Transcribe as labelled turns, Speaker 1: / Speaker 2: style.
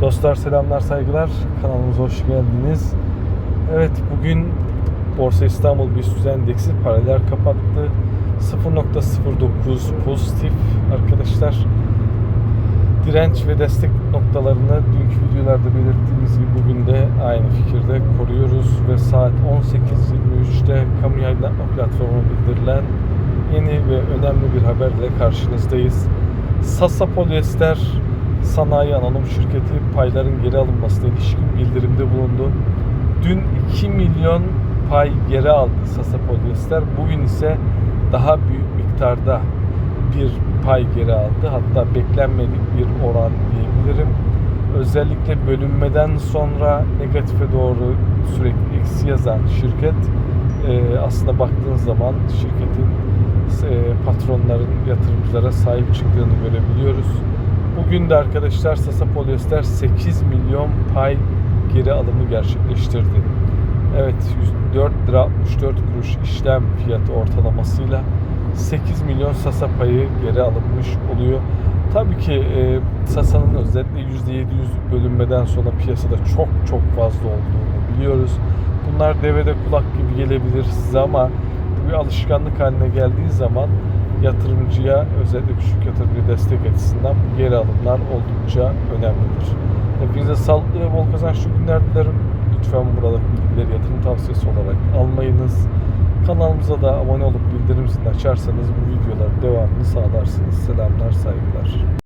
Speaker 1: Dostlar selamlar saygılar kanalımıza hoş geldiniz. Evet bugün Borsa İstanbul BIST endeksi paralel kapattı. 0.09 pozitif arkadaşlar. Direnç ve destek noktalarını dünkü videolarda belirttiğimiz gibi bugün de aynı fikirde koruyoruz ve saat 18.23'te kamu yayınlatma platformu bildirilen yeni ve önemli bir haberle karşınızdayız. Sasa Polyester Sanayi Anonim Şirketi payların geri alınmasına ilişkin bildirimde bulundu. Dün 2 milyon pay geri aldı Sasa Polyester. Bugün ise daha büyük miktarda bir pay geri aldı. Hatta beklenmedik bir oran diyebilirim. Özellikle bölünmeden sonra negatife doğru sürekli eksi yazan şirket e, aslında baktığın zaman şirketin e, patronların yatırımcılara sahip çıktığını görebiliyoruz. Bugün de arkadaşlar Sasa Polyester 8 milyon pay geri alımı gerçekleştirdi. Evet 104 lira 64 kuruş işlem fiyatı ortalamasıyla 8 milyon Sasa payı geri alınmış oluyor. Tabii ki e, Sasa'nın özellikle %700 bölünmeden sonra piyasada çok çok fazla olduğunu biliyoruz. Bunlar devede kulak gibi gelebilir size ama bu bir alışkanlık haline geldiği zaman yatırımcıya özellikle küçük yatırımcı destek açısından bu geri alımlar oldukça önemlidir. Hepinize sağlıklı ve bol kazançlı günler dilerim. Lütfen buradaki bilgileri yatırım tavsiyesi olarak almayınız. Kanalımıza da abone olup bildirim zilini açarsanız bu videoların devamını sağlarsınız. Selamlar, saygılar.